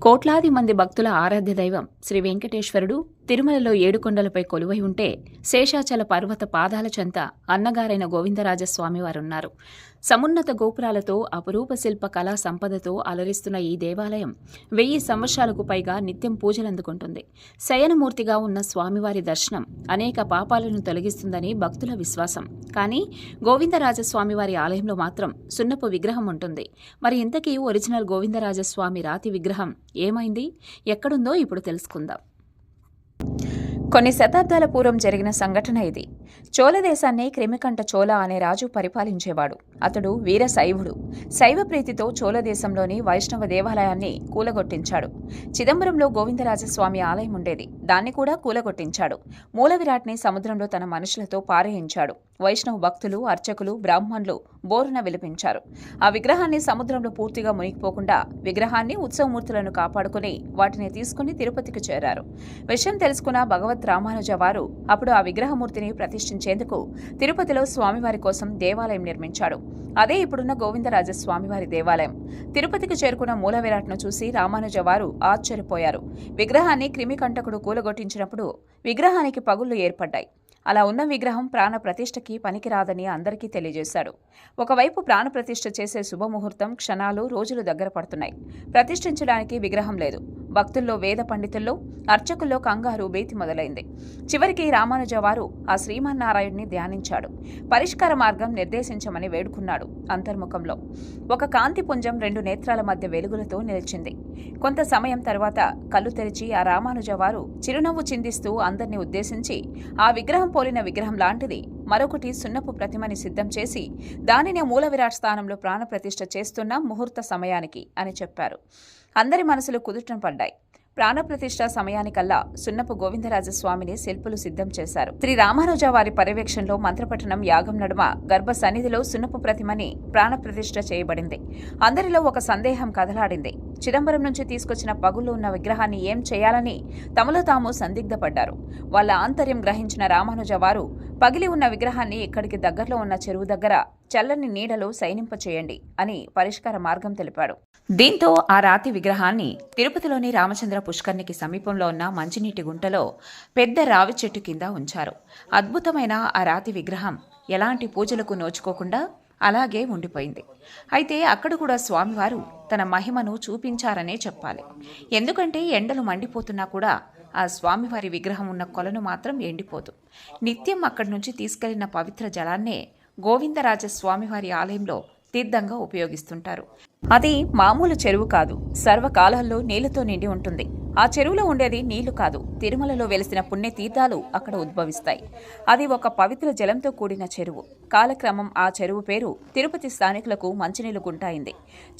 కోట్లాది మంది భక్తుల ఆరాధ్య దైవం శ్రీ వెంకటేశ్వరుడు తిరుమలలో ఏడుకొండలపై కొలువై ఉంటే శేషాచల పర్వత పాదాల చెంత అన్నగారైన గోవిందరాజస్వామివారున్నారు. సమున్నత గోపురాలతో అపురూప శిల్ప కళా సంపదతో అలరిస్తున్న ఈ దేవాలయం వెయ్యి సంవత్సరాలకు పైగా నిత్యం పూజలందుకుంటుంది. శయనమూర్తిగా ఉన్న స్వామివారి దర్శనం అనేక పాపాలను తొలగిస్తుందని భక్తుల విశ్వాసం. కానీ గోవిందరాజస్వామివారి ఆలయంలో మాత్రం సున్నపు విగ్రహం ఉంటుంది. మరి ఇంతకీ ఒరిజినల్ గోవిందరాజస్వామి రాతి విగ్రహం ఏమైంది? ఎక్కడుందో ఇప్పుడు తెలుసుకుందాం. కొన్ని శతాబ్దాల పూర్వం జరిగిన సంఘటన ఇది. చోళదేశాన్ని క్రిమికంఠ చోళ అనే రాజు పరిపాలించేవాడు. అతడు వీర శైవుడు. శైవ ప్రీతితో చోళదేశంలోని వైష్ణవ దేవాలయాన్ని కూలగొట్టించాడు. చిదంబరంలో గోవిందరాజస్వామి ఆలయం ఉండేది. దాన్ని కూడా కూలగొట్టించాడు. మూల విరాట్ని సముద్రంలో తన మనుషులతో పారేయించాడు. వైష్ణవ భక్తులు అర్చకులు బ్రాహ్మణులు బోరున విలిపించారు. ఆ విగ్రహాన్ని సముద్రంలో పూర్తిగా మునిగిపోకుండా విగ్రహాన్ని ఉత్సవమూర్తులను కాపాడుకుని వాటిని తీసుకుని తిరుపతికి చేరారు. విషయం తెలుసుకున్న భగవత్ రామానుజ వారు అప్పుడు ఆ విగ్రహమూర్తిని ప్రతిష్ఠించేందుకు తిరుపతిలో స్వామివారి కోసం దేవాలయం నిర్మించాడు. అదే ఇప్పుడున్న గోవిందరాజ స్వామివారి దేవాలయం. తిరుపతికి చేరుకున్న మూల విరాట్ను చూసి రామానుజ వారు ఆశ్చర్యపోయారు. విగ్రహాన్ని క్రిమికంటకుడు కూలగొట్టించినప్పుడు విగ్రహానికి పగుళ్ళు ఏర్పడ్డాయి. అలా ఉన్న విగ్రహం ప్రాణప్రతిష్ఠకి పనికిరాదని అందరికీ తెలియజేశాడు. ఒకవైపు ప్రాణప్రతిష్ఠ చేసే శుభముహూర్తం క్షణాలు రోజులు దగ్గర పడుతున్నాయి. ప్రతిష్ఠించడానికి విగ్రహం లేదు. భక్తుల్లో వేద పండితుల్లో అర్చకుల్లో కంగారు బేతి మొదలైంది. చివరికి రామానుజ వారు ఆ శ్రీమన్నారాయణ్ణి ధ్యానించాడు. పరిష్కార మార్గం నిర్దేశించమని వేడుకున్నాడు అంతర్ముఖంలో. ఒక కాంతి పుంజం రెండు నేత్రాల మధ్య వెలుగులతో నిలిచింది. కొంత సమయం తర్వాత కళ్ళు తెరిచి ఆ రామానుజ వారు చిరునవ్వు చిందిస్తూ అందరినీ ఉద్దేశించి ఆ విగ్రహం పోలిన విగ్రహం లాంటిది. మరొకటి సున్నపు ప్రతిమని సిద్ధం చేసి దానిని మూల విరాట్ స్థానంలో ప్రాణప్రతిష్ఠ చేస్తున్న ముహూర్త సమయానికి అని చెప్పారు. అందరి మనసులు కుదుటం పడ్డాయి. ప్రాణప్రతిష్ఠ సమయానికల్లా సున్నపు గోవిందరాజస్వామిని శిల్పులు సిద్ధం చేశారు. శ్రీ రామానుజ వారి పర్యవేక్షణలో మంత్రపట్టణం యాగం నడుమ గర్భ సన్నిధిలో సున్నపు ప్రతిమని ప్రాణప్రతిష్ఠ చేయబడింది. అందరిలో ఒక సందేహం కదలాడింది. చిదంబరం నుంచి తీసుకొచ్చిన పగులు ఉన్న విగ్రహాన్ని ఏం చేయాలని తమలో తాము సందిగ్ధపడ్డారు. వాళ్ళ ఆంతర్యం గ్రహించిన రామానుజ వారు పగిలి ఉన్న విగ్రహాన్ని ఇక్కడికి దగ్గరలో ఉన్న చెరువు దగ్గర చల్లని నీడలో సైనింపచేయండి అని పరిష్కార మార్గం తెలిపాడు. దీంతో ఆ రాతి విగ్రహాన్ని తిరుపతిలోని రామచంద్ర పుష్కర్నికి సమీపంలో ఉన్న మంచినీటి గుంటలో పెద్ద రావి చెట్టు కింద ఉంచారు. అద్భుతమైన ఆ రాతి విగ్రహం ఎలాంటి పూజలకు నోచుకోకుండా అలాగే ఉండిపోయింది. అయితే అక్కడ కూడా స్వామివారు తన మహిమను చూపించారనే చెప్పాలి. ఎందుకంటే ఎండలు మండిపోతున్నా కూడా ఆ స్వామివారి విగ్రహం ఉన్న కొలను మాత్రం ఎండిపోదు. నిత్యం అక్కడి నుంచి తీసుకెళ్ళిన పవిత్ర జలాన్నే గోవిందరాజ స్వామివారి ఆలయంలో తీర్థంగా ఉపయోగిస్తుంటారు. అది మామూలు చెరువు కాదు. సర్వకాలాల్లో నీళ్ళతో నిండి ఉంటుంది. ఆ చెరువులో ఉండేది నీళ్ళు కాదు. తిరుమలలో వెలిసిన పుణ్య తీర్థాలు అక్కడ ఉద్భవిస్తాయి. అది ఒక పవిత్ర జలంతో కూడిన చెరువు. కాలక్రమం ఆ చెరువు పేరు తిరుపతి స్థానికులకు మంచినీళ్ళు గుంటాయింది.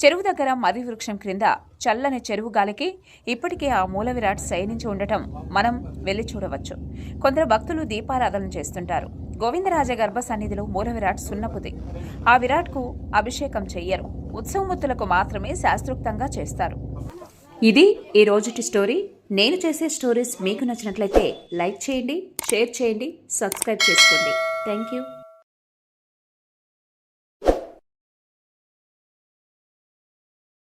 చెరువు దగ్గర మర్రి వృక్షం క్రింద చల్లని చెరువు గాలికి ఇప్పటికే ఆ మూల విరాట్ శయనించి ఉండటం మనం వెళ్ళి చూడవచ్చు. కొందరు భక్తులు దీపారాధన చేస్తుంటారు. గోవిందరాజ గర్భ సన్నిధిలో మూల విరాట్ సున్నపుది. ఆ విరాట్కు అభిషేకం చెయ్యరు. ఉత్సవమూర్తులకు మాత్రమే శాస్త్రోక్తంగా చేస్తారు. ఇది ఈ రోజుటి స్టోరీ. నేను చేసే స్టోరీస్ మీకు నచ్చినట్లయితే లైక్ చేయండి షేర్ చేయండి సబ్స్క్రైబ్ చేసుకోండి. Thank you.